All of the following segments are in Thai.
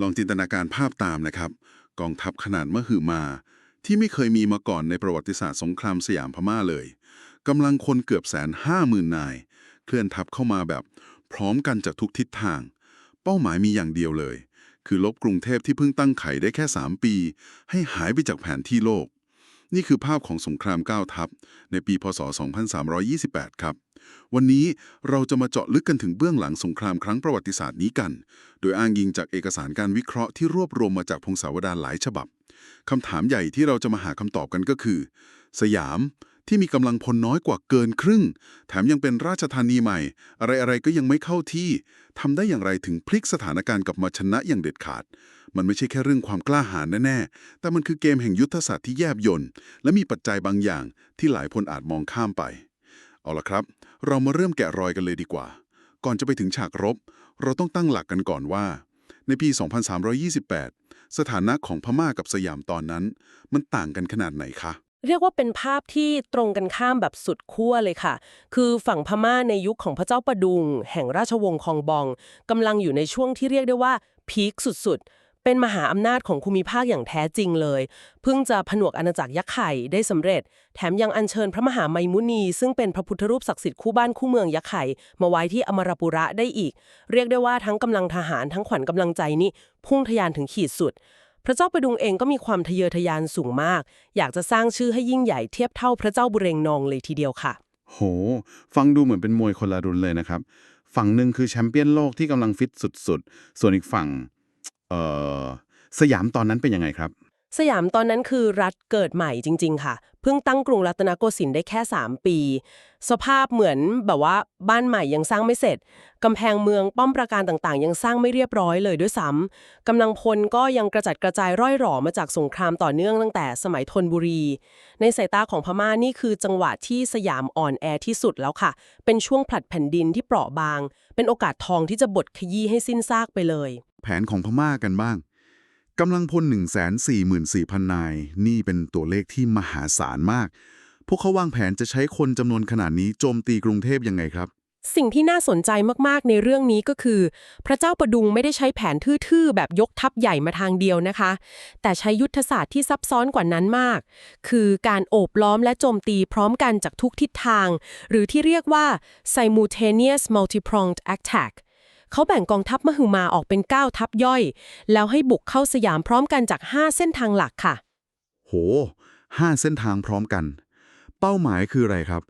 ลองจินตนาการภาพตามนะครับ กองทัพขนาดมหึมา ที่ไม่เคยมีมาก่อนในประวัติศาสตร์สงครามสยามพม่าเลยกำลังคนเกือบแสนห้าหมื่นนาย เคลื่อนทัพเข้ามาแบบ พร้อมกันจากทุกทิศทาง เป้าหมายมีอย่างเดียวเลย คือลบกรุงเทพที่เพิ่งตั้งไข่ได้แค่ 3 ปี ให้หายไปจากแผนที่โลก นี่คือภาพของสงครามก้าวทัพในปีพศ 2328 ครับ วันนี้เราจะมาเจาะลึกกันถึงเบื้องหลังสงครามครั้งประวัติศาสตร์นี้กัน โดยอ้างยิงจากเอกสารการวิเคราะห์ที่รวบรวมมาจากพงศาวดารหลายฉบับคำถามใหญ่ที่เราจะมาหาคำตอบกันก็คือ สยามที่มีกำลังพลน้อยกว่าเกินครึ่ง แถมยังเป็นราชธานีใหม่ อะไรๆก็ยังไม่เข้าที่ทำได้อย่างไรถึงพลิกสถานการณ์กลับมาชนะอย่างเด็ดขาด มันไม่ใช่แค่เรื่องความกล้าหาญแน่ๆ แต่มันคือเกมแห่งยุทธศาสตร์ที่แยบยลและมีปัจจัยบางอย่างที่หลายคนอาจมองข้ามไป เอาละครับ เรามาเริ่มแกะรอยกันเลยดีกว่า ก่อนจะไปถึงฉากรบ เราต้องตั้งหลักกันก่อนว่า ในปี 2328 สถานะของพม่ากับสยามตอนนั้น มันต่างกันขนาดไหนคะเรียกว่าเป็นภาพที่ตรงกันข้ามแบบสุดขั้วเลยค่ะ คือฝั่งพม่าในยุคของพระเจ้าประดุง แห่งราชวงศ์คองบองกำลังอยู่ในช่วงที่เรียกได้ว่าพีคสุดๆ เป็นมหาอำนาจของภูมิภาคอย่างแท้จริงเลย เพิ่งจะผนวกอาณาจักรยักษ์ไข่ได้สำเร็จ แถมยังอัญเชิญพระมหาไมมุนี ซึ่งเป็นพระพุทธรูปศักดิ์สิทธิ์คู่บ้านคู่เมืองยักษ์ไข่มาไว้ที่อมรปุระได้อีก เรียกได้ว่าทั้งกำลังทหารทั้งขวัญกำลังใจนี่พุ่งทะยานถึงขีดสุด พระเจ้าประดุงเองก็มีความทะเยอทะยานสูงมาก อยากจะสร้างชื่อให้ยิ่งใหญ่เทียบเท่าพระเจ้าบุเรงนองเลยทีเดียวค่ะ โห ฟังดูเหมือนเป็นมวยคนละรุ่นเลยนะครับ ฝั่งหนึ่งคือแชมเปี้ยนโลกที่กำลังฟิตสุดๆ ส่วนอีกฝั่ง เอ่อสยามตอนนั้นเป็นยังไงครับ สยามตอนนั้นคือรัฐเกิดใหม่จริง ๆ ค่ะ เพิ่งตั้งกรุงรัตนโกสินทร์ได้แค่ 3 ปี สภาพเหมือนแบบว่าบ้านใหม่ยังสร้างไม่เสร็จ กำแพงเมืองป้อมปราการต่างๆ ยังสร้างไม่เรียบร้อยเลยด้วยซ้ำกำลังพลก็ยังกระจัดกระจายร่อยหรอมาจากสงครามต่อเนื่องตั้งแต่สมัยธนบุรี ในสายตาของพม่านี่คือจังหวะที่สยามอ่อนแอที่สุดแล้วค่ะ เป็นช่วงผลัดแผ่นดินที่เปราะบาง เป็นโอกาสทองที่จะบดขยี้ให้สิ้นซากไปเลย แผนของพม่ากันบ้างกำลังพล 144,000 นาย นี่เป็นตัวเลขที่มหาศาลมาก พวกเขาวางแผนจะใช้คนจำนวนขนาดนี้โจมตีกรุงเทพยังไงครับ สิ่งที่น่าสนใจมากๆ ในเรื่องนี้ก็คือ พระเจ้าประดุงไม่ได้ใช้แผนทื่อๆ แบบยกทัพใหญ่มาทางเดียวนะคะ แต่ใช้ยุทธศาสตร์ที่ซับซ้อนกว่านั้นมาก คือการโอบล้อมและโจมตีพร้อมกันจากทุกทิศทาง หรือที่เรียกว่า simultaneous multi-pronged attack เขาแบ่งกองทัพมหึมาออกเป็น 9 ทัพย่อย แล้วให้บุกเข้าสยามพร้อมกันจาก 5 เส้นทางหลักค่ะ โหห้าเส้นทางพร้อมกัน เป้าหมายคืออะไรครับ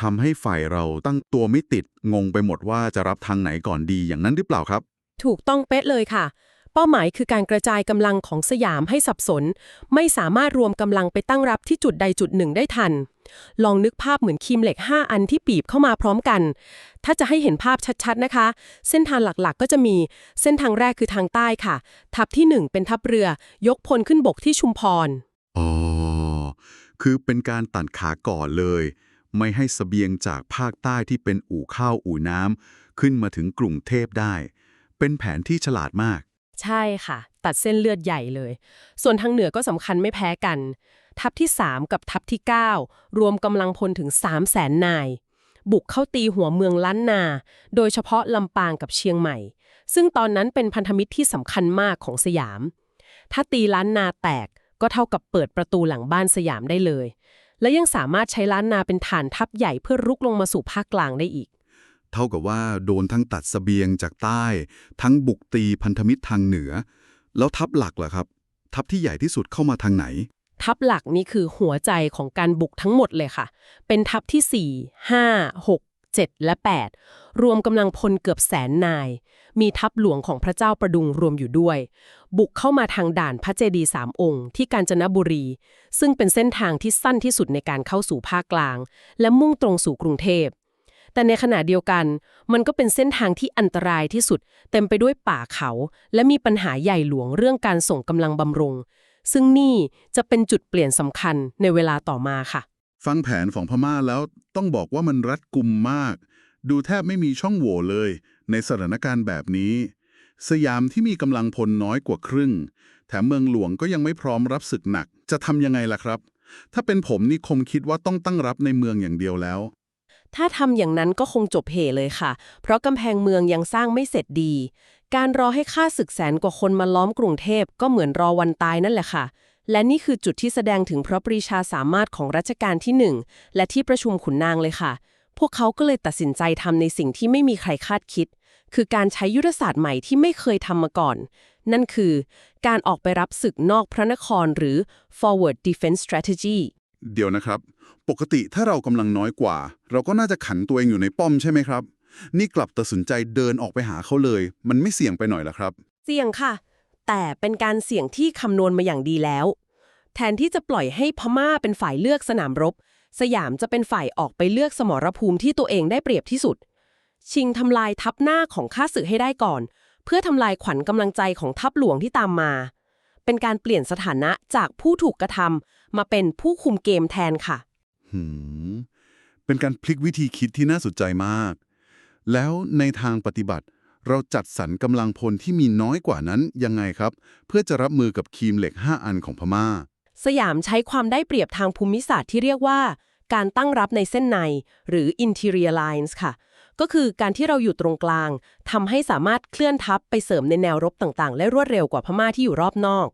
ทำให้ฝ่ายเราตั้งตัวไม่ติดงงไปหมดว่าจะรับทางไหนก่อนดีอย่างนั้นหรือเปล่าครับ ถูกต้องเป๊ะเลยค่ะ เป้าหมายคือการกระจายกำลังของสยามให้สับสน ไม่สามารถรวมกำลังไปตั้งรับที่จุดใดจุดหนึ่งได้ทัน ลองนึกภาพเหมือนคีมเหล็ก 5 อันที่ปีบเข้ามาพร้อมกัน ถ้าจะให้เห็นภาพชัดๆนะคะ เส้นทางหลักๆ ก็จะมีเส้นทางแรกคือทางใต้ค่ะ ทัพที่ 1 เป็นทัพเรือยกพลขึ้นบกที่ชุมพร อ๋อ คือเป็นการตัดขาก่อนเลย ไม่ให้สเสบียงจากภาคใต้ที่เป็นอู่ข้าวอู่น้ำขึ้นมาถึงกรุงเทพได้ เป็นแผนที่ฉลาดมาก ใช่ค่ะ ตัดเส้นเลือดใหญ่เลย ส่วนทางเหนือก็สำคัญไม่แพ้กัน ทัพที่ 3 กับทัพที่ 9 รวมกำลังพลถึง 3 0 0แสนนาย บุกเข้าตีหัวเมืองล้านนา โดยเฉพาะลำปางกับเชียงใหม่ ซึ่งตอนนั้นเป็นพันธมิตรที่สำคัญมากของสยาม ถ้าตีล้านนาแตกก็เท่ากับเปิดประตูหลังบ้านสยามได้เลย และยังสามารถใช้ล้านนาเป็นฐานทัพใหญ่เพื่อรุกลงมาสู่ภาคกลางได้อีก เท่ากับว่าโดนทั้งตัดสเสบียงจากใต้ ทั้งบุกตีพันธมิตรทางเหนือ แล้วทัพหลักล่ะครับ ทัพที่ใหญ่ที่สุดเข้ามาทางไหน ทัพหลักนี่คือหัวใจของการบุกทั้งหมดเลยค่ะ เป็นทัพที่ 4 5 6 7 และ 8 รวมกำลังพลเกือบแสนนาย มีทัพหลวงของพระเจ้าประดุงรวมอยู่ด้วย บุกเข้ามาทางด่านพระเจดีสามองค์ ที่กาญจนบุรี ซึ่งเป็นเส้นทางที่สั้นที่สุดในการเข้าสู่ภาคกลาง และมุ่งตรงสู่กรุงเทพ แต่ในขณะเดียวกัน มันก็เป็นเส้นทางที่อันตรายที่สุด เต็มไปด้วยป่าเขา และมีปัญหาใหญ่หลวงเรื่องการส่งกำลังบำรุง ซึ่งนี่จะเป็นจุดเปลี่ยนสำคัญในเวลาต่อมาค่ะ ฟังแผนของพม่าแล้วต้องบอกว่ามันรัดกุมมาก ดูแทบไม่มีช่องโหว่เลย ในสถานการณ์แบบนี้ สยามที่มีกำลังพลน้อยกว่าครึ่ง แถมเมืองหลวงก็ยังไม่พร้อมรับศึกหนัก จะทำยังไงล่ะครับ ถ้าเป็นผมนี่คงคิดว่าต้องตั้งรับในเมืองอย่างเดียวแล้ว ถ้าทำอย่างนั้นก็คงจบเหเลยค่ะ เพราะกำแพงเมืองยังสร้างไม่เสร็จดี การรอให้ข้าศึกแสนกว่าคนมาล้อมกรุงเทพก็เหมือนรอวันตายนั่นแหละค่ะ และนี่คือจุดที่แสดงถึงพระปรีชาสามารถของรัชกาลที่หนึ่งและที่ประชุมขุนนางเลยค่ะ พวกเขาก็เลยตัดสินใจทำในสิ่งที่ไม่มีใครคาดคิด คือการใช้ยุทธศาสตร์ใหม่ที่ไม่เคยทำมาก่อน นั่นคือ การออกไปรับศึกนอกพระนครหรือ forward defense strategy เดี๋ยวนะครับ ปกติถ้าเรากำลังน้อยกว่า เราก็น่าจะขันตัวเองอยู่ในป้อมใช่ไหมครับ นี่กลับตัดสินใจเดินออกไปหาเขาเลย มันไม่เสี่ยงไปหน่อยเหรอครับ เสี่ยงค่ะ แต่เป็นการเสี่ยงที่คำนวณมาอย่างดีแล้ว แทนที่จะปล่อยให้พม่าเป็นฝ่ายเลือกสนามรบ สยามจะเป็นฝ่ายออกไปเลือกสมรภูมิที่ตัวเองได้เปรียบที่สุด ชิงทำลายทัพหน้าของข้าศึกให้ได้ก่อน เพื่อทำลายขวัญกำลังใจของทัพหลวงที่ตามมา เป็นการเปลี่ยนสถานะจากผู้ถูกกระทำมาเป็นผู้คุมเกมแทนค่ะ หืมเป็นการพลิกวิธีคิดที่น่าสนใจมาก แล้วในทางปฏิบัติ เราจัดสรรกำลังพลที่มีน้อยกว่านั้นยังไงครับ เพื่อจะรับมือกับคีมเหล็ก 5 อันของพม่า สยามใช้ความได้เปรียบทางภูมิศาสตร์ที่เรียกว่า การตั้งรับในเส้นใน หรือ interior lines ค่ะ ก็คือการที่เราอยู่ตรงกลางทำให้สามารถเคลื่อนทัพไปเสริมในแนวรบต่างๆ และรวดเร็วกว่าพม่าที่อยู่รอบนอก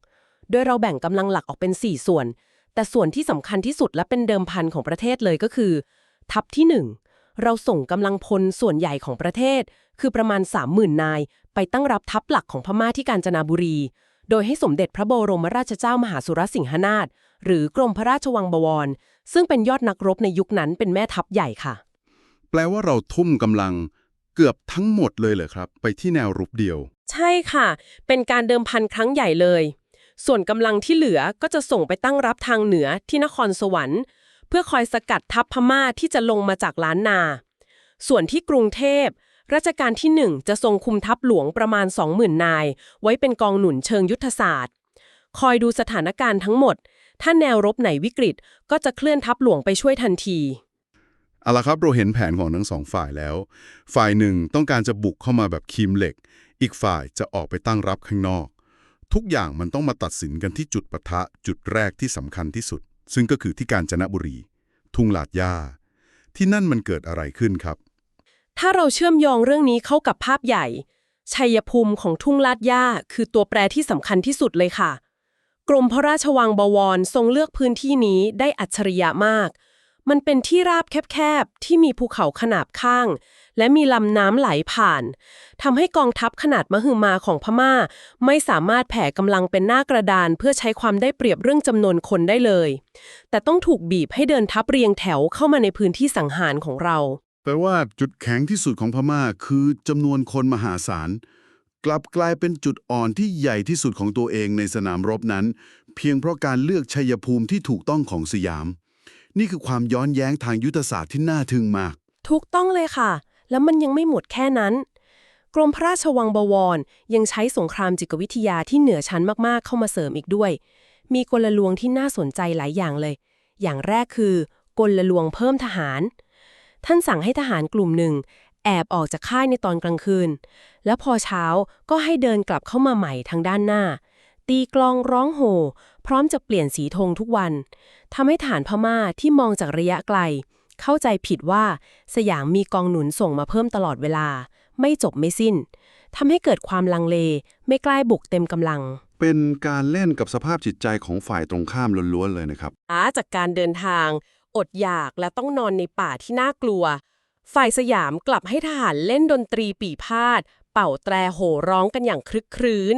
โดยเราแบ่งกำลังหลักออกเป็น 4 ส่วน แต่ส่วนที่สำคัญที่สุดและเป็นเดิมพันของประเทศเลยก็คือ ทัพที่ 1 เราส่งกำลังพลส่วนใหญ่ของประเทศ คือประมาณ 30,000 นาย ไปตั้งรับทัพหลักของพม่าที่กาญจนาบุรี โดยให้สมเด็จพระบรมราชเจ้ามหาสุรสิงหนาถหรือกรมพระราชวังบวร ซึ่งเป็นยอดนักรบในยุคนั้นเป็นแม่ทัพใหญ่ค่ะ แปลว่าเราทุ่มกำลังเกือบทั้งหมดเลยเหรอครับ ไปที่แนวรุกเดียว ใช่ค่ะ เป็นการเดิมพันครั้งใหญ่เลย ส่วนกำลังที่เหลือก็จะส่งไปตั้งรับทางเหนือที่นครสวรรค์ เพื่อคอยสกัดทัพพม่าที่จะลงมาจากล้านนา ส่วนที่กรุงเทพรัชกาลที่หนึ่งจะทรงคุมทัพหลวงประมาณ 20,000 นาย ไว้เป็นกองหนุนเชิงยุทธศาสตร์ คอยดูสถานการณ์ทั้งหมด ถ้าแนวรบไหนวิกฤต ก็จะเคลื่อนทัพหลวงไปช่วยทันทีเอาละครับเราเห็นแผนของทั้งสองฝ่ายแล้ว ฝ่ายหนึ่งต้องการจะบุกเข้ามาแบบคีมเหล็ก อีกฝ่ายจะออกไปตั้งรับข้างนอก ทุกอย่างมันต้องมาตัดสินกันที่จุดปะทะจุดแรกที่สำคัญที่สุด ซึ่งก็คือที่กาญจนบุรี ทุ่งลาดย่า ที่นั่นมันเกิดอะไรขึ้นครับ ถ้าเราเชื่อมโยงเรื่องนี้เข้ากับภาพใหญ่ ชัยภูมิของทุ่งลาดย่าคือตัวแปรที่สำคัญที่สุดเลยค่ะ กรมพระราชวังบวรทรงเลือกพื้นที่นี้ได้อัจฉริยะมาก มันเป็นที่ราบแคบๆที่มีภูเขาขนาบข้าง และมีลำน้ำไหลผ่านทำให้กองทัพขนาดมหึมาของพม่า ไม่สามารถแผ่กำลังเป็นหน้ากระดานเพื่อใช้ความได้เปรียบเรื่องจำนวนคนได้เลย แต่ต้องถูกบีบให้เดินทัพเรียงแถวเข้ามาในพื้นที่สังหารของเรา แปลว่าจุดแข็งที่สุดของพม่าคือจำนวนคนมหาศาลกลับกลายเป็นจุดอ่อนที่ใหญ่ที่สุดของตัวเองในสนามรบนั้น เพียงเพราะการเลือกชัยภูมิที่ถูกต้องของสยาม นี่คือความย้อนแย้งทางยุทธศาสตร์ที่น่าทึ่งมาก ถูกต้องเลยค่ะ แล้วมันยังไม่หมดแค่นั้น กรมพระราชวังบวร ยังใช้สงครามจิตวิทยาที่เหนือชั้นมากๆเข้ามาเสริมอีกด้วย มีกลลวงที่น่าสนใจหลายอย่างเลย อย่างแรกคือกลลวงเพิ่มทหาร ท่านสั่งให้ทหารกลุ่มหนึ่ง แอบออกจากค่ายในตอนกลางคืน แล้วพอเช้าก็ให้เดินกลับเข้ามาใหม่ทางด้านหน้า ตีกลองร้องโห่พร้อมจะเปลี่ยนสีธงทุกวันทำให้ฐานพม่าที่มองจากระยะไกล เข้าใจผิดว่าสยามมีกองหนุนส่งมาเพิ่มตลอดเวลา ไม่จบไม่สิ้นทำให้เกิดความลังเล ไม่กล้าบุกเต็มกำลัง เป็นการเล่นกับสภาพจิตใจของฝ่ายตรงข้ามล้วนๆเลยนะครับอาจากการเดินทาง อดอยากและต้องนอนในป่าที่น่ากลัว ฝ่ายสยามกลับให้ทหารเล่นดนตรีปีพาด เป่าแตรโห่ร้องกันอย่างคลึกครื้น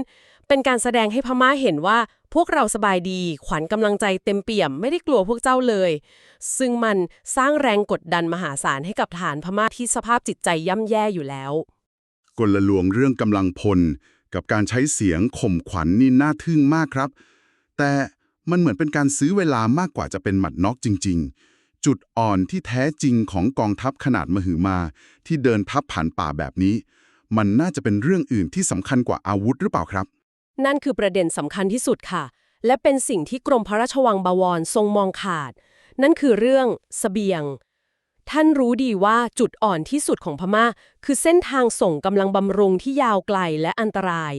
เป็นการแสดงให้พม่าเห็นว่าพวกเราสบายดี ขวัญกำลังใจเต็มเปี่ยมไม่ได้กลัวพวกเจ้าเลย ซึ่งมันสร้างแรงกดดันมหาศาลให้กับฐานพม่าที่สภาพจิตใจย่ำแย่อยู่แล้ว กลลวงเรื่องกำลังพล กับการใช้เสียงข่มขวัญนนี่น่าทึ่งมากครับ แต่มันเหมือนเป็นการซื้อเวลามากกว่าจะเป็นหมัดน็อกจริง ๆ จุดอ่อนที่แท้จริงของกองทัพขนาดมหึมา ที่เดินทัพผ่านป่าแบบนี้ มันน่าจะเป็นเรื่องอื่นที่สำคัญกว่าอาวุธหรือเปล่าครับ นั่นคือประเด็นสำคัญที่สุดค่ะ และเป็นสิ่งที่กรมพระราชวังบวรทรงมองขาด นั่นคือเรื่องสเสบียง ท่านรู้ดีว่าจุดอ่อนที่สุดของพม่า คือเส้นทางส่งกำลังบำรุงที่ยาวไกลและอันตราย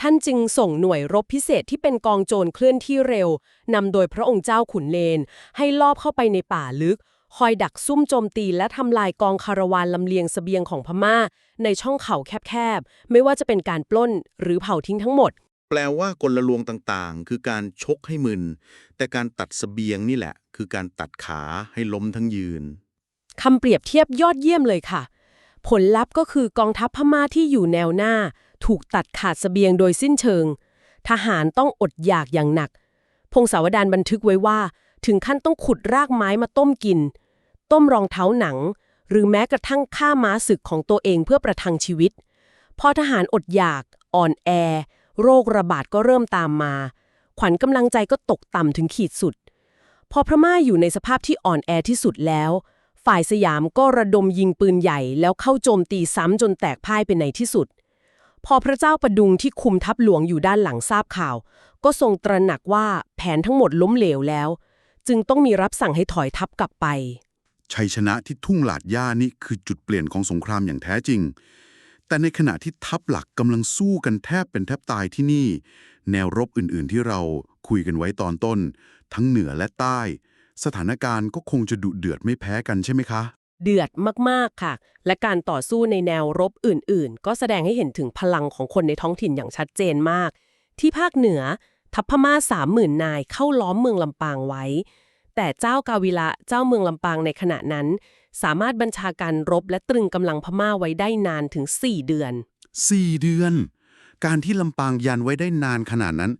ท่านจึงส่งหน่วยรบพิเศษที่เป็นกองโจรเคลื่อนที่เร็วนำโดยพระองค์เจ้าขุนเลน ให้ลอบเข้าไปในป่าลึกคอยดักซุ่มโจมตีและทำลายกองคาราวานลำเลียงสเสบียงของพม่า ในช่องเขาแคบๆ ไม่ว่าจะเป็นการปล้นหรือเผาทิ้งทั้งหมด แปลว่ากลลวงต่างๆ คือการชกให้มึน แต่การตัดสเสบียงนี่แหละ คือการตัดขาให้ล้มทั้งยืน คำเปรียบเทียบยอดเยี่ยมเลยค่ะ ผลลัพธ์ก็คือกองทัพพม่าที่อยู่แนวหน้า ถูกตัดขาดเสบียงโดยสิ้นเชิง ทหารต้องอดอยากอย่างหนัก พงศาวดารบันทึกไว้ว่า ถึงขั้นต้องขุดรากไม้มาต้มกิน ต้มรองเท้าหนัง หรือแม้กระทั่งฆ่าม้าศึกของตัวเองเพื่อประทังชีวิต พอทหารอดอยากอ่อนแอ โรคระบาดก็เริ่มตามมา ขวัญกำลังใจก็ตกต่ำถึงขีดสุด พอพม่าอยู่ในสภาพที่อ่อนแอที่สุดแล้ว ฝ่ายสยามก็ระดมยิงปืนใหญ่แล้วเข้าโจมตีซ้ำจนแตกพ่ายเป็นในที่สุด พอพระเจ้าประดุงที่คุมทัพหลวงอยู่ด้านหลังทราบข่าว ก็ทรงตระหนักว่าแผนทั้งหมดล้มเหลวแล้ว จึงต้องมีรับสั่งให้ถอยทัพกลับไป ชัยชนะที่ทุ่งหลาดย่านี่คือจุดเปลี่ยนของสงครามอย่างแท้จริง แต่ในขณะที่ทัพหลักกำลังสู้กันแทบเป็นแทบตายที่นี่ แนวรบอื่นๆที่เราคุยกันไว้ตอนต้น ทั้งเหนือและใต้ สถานการณ์ก็คงจะดุเดือดไม่แพ้กันใช่ไหมคะ เดือดมากๆค่ะ และการต่อสู้ในแนวรบอื่นๆ ก็แสดงให้เห็นถึงพลังของคนในท้องถิ่นอย่างชัดเจนมาก ที่ภาคเหนือ ทัพพม่าสามหมื่นนายเข้าล้อมเมืองลำปางไว้ แต่เจ้ากาวิละเจ้าเมืองลำปางในขณะนั้น สามารถบัญชาการรบและตรึงกำลังพม่าไว้ได้นานถึง 4 เดือน 4 เดือน การที่ลำปางยันไว้ได้นานขนาดนั้น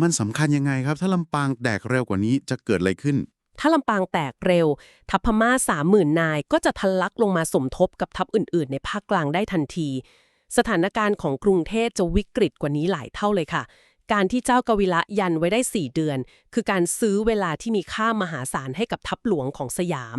มันสำคัญยังไงครับ ถ้าลำปางแตกเร็วกว่านี้จะเกิดอะไรขึ้น ถ้าลำปางแตกเร็ว ทัพพม่าสามหมื่นนายก็จะทะลักลงมาสมทบกับทัพอื่น ๆ ในภาคกลางได้ทันที สถานการณ์ของกรุงเทพจะวิกฤตกว่านี้หลายเท่าเลยค่ะการที่เจ้ากวิละยันไว้ได้ 4 เดือน คือการซื้อเวลาที่มีค่ามหาศาลให้กับทัพหลวงของสยาม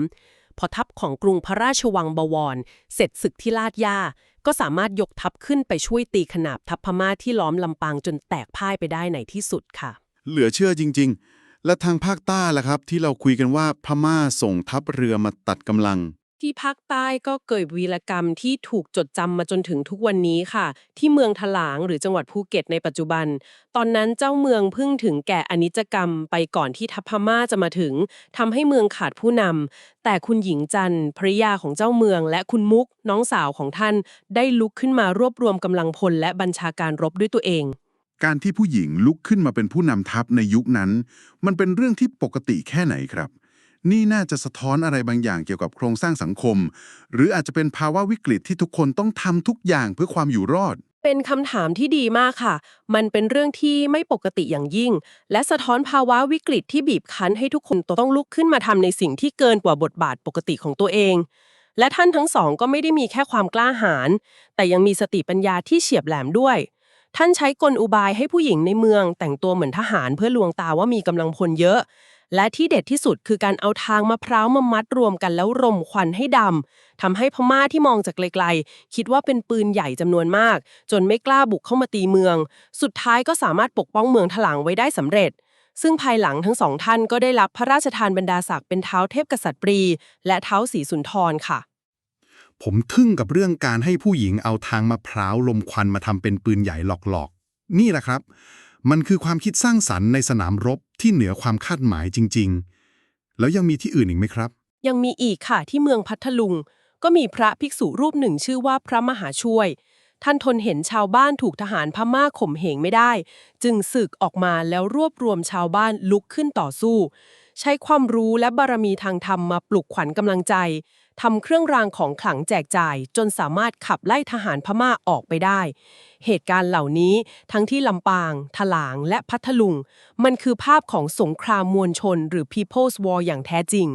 พอทัพของกรุงพระราชวังบวร เสร็จศึกที่ลาดย่า ก็สามารถยกทัพขึ้นไปช่วยตีขนาบทัพพม่าที่ล้อมลำปางจนแตกพ่ายไปได้ในที่สุดค่ะ เหลือเชื่อจริง ๆ และทางภาคใต้ล่ะครับ ที่เราคุยกันว่าพม่าส่งทัพเรือมาตัดกำลัง ที่ภาคใต้ก็เกิดวีรกรรมที่ถูกจดจำมาจนถึงทุกวันนี้ค่ะ ที่เมืองถลางหรือจังหวัดภูเก็ตในปัจจุบัน ตอนนั้นเจ้าเมืองเพิ่งถึงแก่อนิจกรรมไปก่อนที่ทัพพม่าจะมาถึงทำให้เมืองขาดผู้นำแต่คุณหญิงจันทร์ภริยาของเจ้าเมือง และคุณมุกน้องสาวของท่าน ได้ลุกขึ้นมารวบรวมกำลังพลและบัญชาการรบด้วยตัวเองการที่ผู้หญิงลุกขึ้นมาเป็นผู้นำทัพในยุคนั้น มันเป็นเรื่องที่ปกติแค่ไหนครับ นี่น่าจะสะท้อนอะไรบางอย่างเกี่ยวกับโครงสร้างสังคม หรืออาจจะเป็นภาวะวิกฤตที่ทุกคนต้องทำทุกอย่างเพื่อความอยู่รอด เป็นคำถามที่ดีมากค่ะ มันเป็นเรื่องที่ไม่ปกติอย่างยิ่ง และสะท้อนภาวะวิกฤตที่บีบคั้นให้ทุกคนต้องลุกขึ้นมาทำในสิ่งที่เกินกว่าบทบาทปกติของตัวเอง และท่านทั้งสองก็ไม่ได้มีแค่ความกล้าหาญแต่ยังมีสติปัญญาที่เฉียบแหลมด้วยท่านใช้กลอุบายให้ผู้หญิงในเมืองแต่งตัวเหมือนทหารเพื่อลวงตาว่ามีกำลังพลเยอะ และที่เด็ดที่สุดคือการเอาทางมะพร้าวมามัดรวมกันแล้วรมควันให้ดำทำให้พม่าที่มองจากไกลๆ คิดว่าเป็นปืนใหญ่จำนวนมาก จนไม่กล้าบุกเข้ามาตีเมือง สุดท้ายก็สามารถปกป้องเมืองถลางไว้ได้สำเร็จ ซึ่งภายหลังทั้งสองท่านก็ได้รับพระราชทานบรรดาศักดิ์เป็นเท้าเทพกษัตริย์ปรีและเท้าสีสุนทรค่ะ ผมทึ่งกับเรื่องการให้ผู้หญิงเอาทางมะพร้าวลมควันมาทำเป็นปืนใหญ่หลอกๆ นี่แหละครับ มันคือความคิดสร้างสรรค์ในสนามรบที่เหนือความคาดหมายจริง ๆ แล้วยังมีที่อื่นอีกไหมครับ ยังมีอีกค่ะที่เมืองพัทลุง ก็มีพระภิกษุรูปหนึ่งชื่อว่าพระมหาช่วย ท่านทนเห็นชาวบ้านถูกทหารพม่าข่มเหงไม่ได้ จึงสึกออกมาแล้วรวบรวมชาวบ้านลุกขึ้นต่อสู้ ใช้ความรู้และบารมีทางธรรมมาปลุกขวัญกำลังใจ ทำเครื่องรางของขลังแจกจ่าย จนสามารถขับไล่ทหารพม่าออกไปได้ เหตุการณ์เหล่านี้ทั้งที่ลำปาง ถลาง และพัทลุง มันคือภาพของสงครามมวลชน หรือ People's War อย่างแท้จริง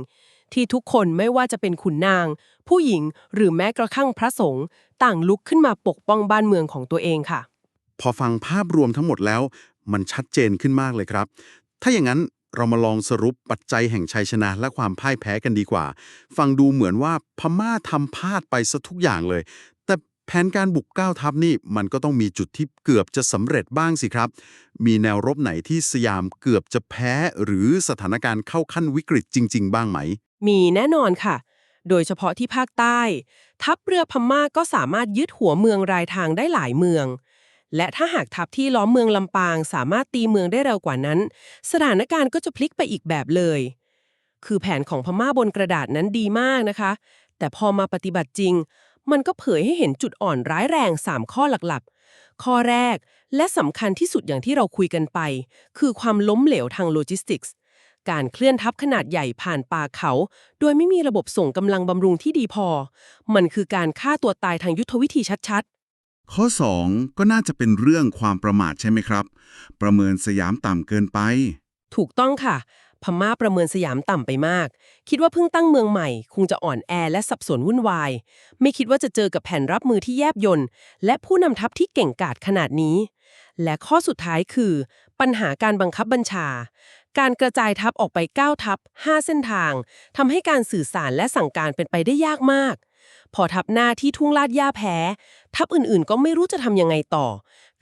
ที่ทุกคนไม่ว่าจะเป็นขุนนาง ผู้หญิงหรือแม้กระทั่งพระสงฆ์ต่างลุกขึ้นมาปกป้องบ้านเมืองของตัวเองค่ะ พอฟังภาพรวมทั้งหมดแล้ว มันชัดเจนขึ้นมากเลยครับ ถ้าอย่างนั้น เรามาลองสรุปปัจจัยแห่งชัยชนะและความพ่ายแพ้กันดีกว่า ฟังดูเหมือนว่าพม่าทำพลาดไปซะทุกอย่างเลย แต่แผนการบุกก้าวทัพนี่มันก็ต้องมีจุดที่เกือบจะสำเร็จบ้างสิครับ มีแนวรบไหนที่สยามเกือบจะแพ้หรือสถานการณ์เข้าขั้นวิกฤตจริง ๆ บ้างไหม มีแน่นอนค่ะ โดยเฉพาะที่ภาคใต้ ทัพเรือพม่าก็สามารถยึดหัวเมืองรายทางได้หลายเมือง และถ้าหากทัพที่ล้อมเมืองลำปาง สามารถตีเมืองได้เร็วกว่านั้น สถานการณ์ก็จะพลิกไปอีกแบบเลย คือแผนของพม่าบนกระดาษนั้นดีมากนะคะ แต่พอมาปฏิบัติจริง มันก็เผยให้เห็นจุดอ่อนร้ายแรง 3 ข้อหลักๆ ข้อแรกและสำคัญที่สุดอย่างที่เราคุยกันไป คือความล้มเหลวทางโลจิสติกส์การเคลื่อนทัพขนาดใหญ่ผ่านป่าเขา โดยไม่มีระบบส่งกำลังบำรุงที่ดีพอ มันคือการฆ่าตัวตายทางยุทธวิธีชัดๆ ข้อ 2 ก็น่าจะเป็นเรื่องความประมาทใช่ไหมครับ ประเมินสยามต่ำเกินไป ถูกต้องค่ะ พม่าประเมินสยามต่ำไปมาก คิดว่าเพิ่งตั้งเมืองใหม่ คงจะอ่อนแอและสับสนวุ่นวาย ไม่คิดว่าจะเจอกับแผนรับมือที่แยบยนต์และผู้นำทัพที่เก่งกาจขนาดนี้ และข้อสุดท้ายคือ ปัญหาการบังคับบัญชา การกระจายทัพออกไป9ทัพ5เส้นทางทำให้การสื่อสารและสั่งการเป็นไปได้ยากมาก พอทัพหน้าที่ทุ่งลาดย่าแพ้ ทัพอื่นๆ ก็ไม่รู้จะทำยังไงต่อ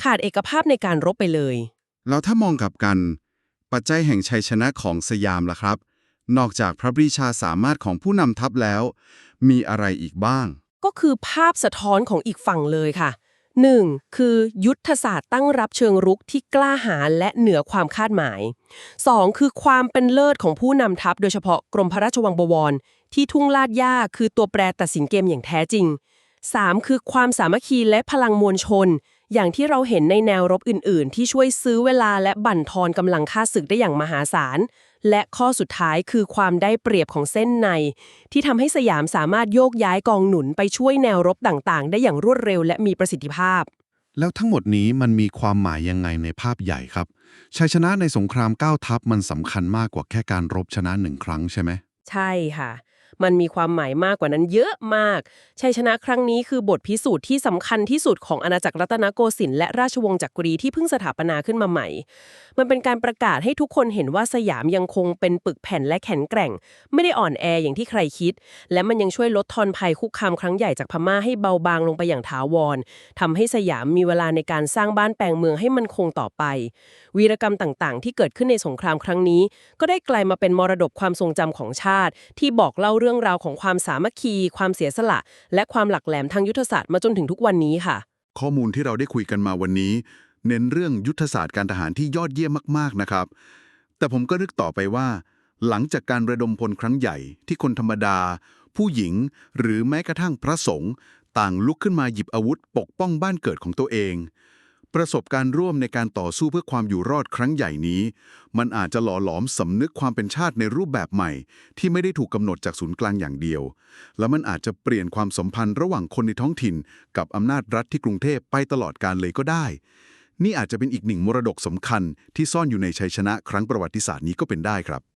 ขาดเอกภาพในการรบไปเลย แล้วถ้ามองกลับกัน ปัจจัยแห่งชัยชนะของสยามล่ะครับ นอกจากพระปรีชาสามารถของผู้นำทัพแล้ว มีอะไรอีกบ้าง ก็คือภาพสะท้อนของอีกฝั่งเลยค่ะ 1. คือยุทธศาสตร์ตั้งรับเชิงรุกที่กล้าหาญและเหนือความคาดหมาย 2. คือความเป็นเลิศของผู้นำทัพ โดยเฉพาะกรมพระราชวังบวร ที่ทุ่งลาดย่าคือตัวแปรตัดสินเกมอย่างแท้จริง 3. คือความสามัคคีและพลังมวลชน อย่างที่เราเห็นในแนวรบอื่น ๆ ที่ช่วยซื้อเวลาและบั่นทอนกำลังค่าศึกได้อย่างมหาศาล และข้อสุดท้ายคือความได้เปรียบของเส้นใน ที่ทำให้สยามสามารถโยกย้ายกองหนุนไปช่วยแนวรบต่าง ๆ ได้อย่างรวดเร็วและมีประสิทธิภาพ แล้วทั้งหมดนี้มันมีความหมายยังไงในภาพใหญ่ครับชัยชนะในสงครามก้าวทัพมันสำคัญมากกว่าแค่การรบชนะหนึ่งครั้งใช่ไหมใช่ค่ะ มันมีความหมายมากกว่านั้นเยอะมาก ชัยชนะครั้งนี้คือบทพิสูจน์ที่สำคัญที่สุดของอาณาจักรรัตนโกสินทร์และราชวงศ์จักรีที่เพิ่งสถาปนาขึ้นมาใหม่ มันเป็นการประกาศให้ทุกคนเห็นว่าสยามยังคงเป็นปึกแผ่นและแข็งแกร่ง ไม่ได้อ่อนแออย่างที่ใครคิด และมันยังช่วยลดทอนภัยคุกคามครั้งใหญ่จากพม่าให้เบาบางลงไปอย่างถาวรทำให้สยามมีเวลาในการสร้างบ้านแปลงเมืองให้มันคงต่อไป วีรกรรมต่างๆ ที่เกิดขึ้นในสงครามครั้งนี้ ก็ได้กลายมาเป็นมรดกความทรงจำของชาติ ที่บอกเล่าเรื่องราวของความสามัคคี ความเสียสละ และความหลักแหลมทางยุทธศาสตร์มาจนถึงทุกวันนี้ค่ะ ข้อมูลที่เราได้คุยกันมาวันนี้ เน้นเรื่องยุทธศาสตร์การทหารที่ยอดเยี่ยมมากๆนะครับ แต่ผมก็นึกต่อไปว่า หลังจากการระดมพลครั้งใหญ่ที่คนธรรมดา ผู้หญิง หรือแม้กระทั่งพระสงฆ์ต่างลุกขึ้นมาหยิบอาวุธ ปกป้องบ้านเกิดของตัวเอง ประสบการณ์ร่วมในการต่อสู้เพื่อความอยู่รอดครั้งใหญ่นี้ มันอาจจะหล่อหลอมสำนึกความเป็นชาติในรูปแบบใหม่ ที่ไม่ได้ถูกกำหนดจากศูนย์กลางอย่างเดียว และมันอาจจะเปลี่ยนความสัมพันธ์ระหว่างคนในท้องถิ่น กับอำนาจรัฐที่กรุงเทพไปตลอดการเลยก็ได้ นี่อาจจะเป็นอีกหนึ่งมรดกสำคัญที่ซ่อนอยู่ในชัยชนะครั้งประวัติศาสตร์นี้ก็เป็นได้ครับ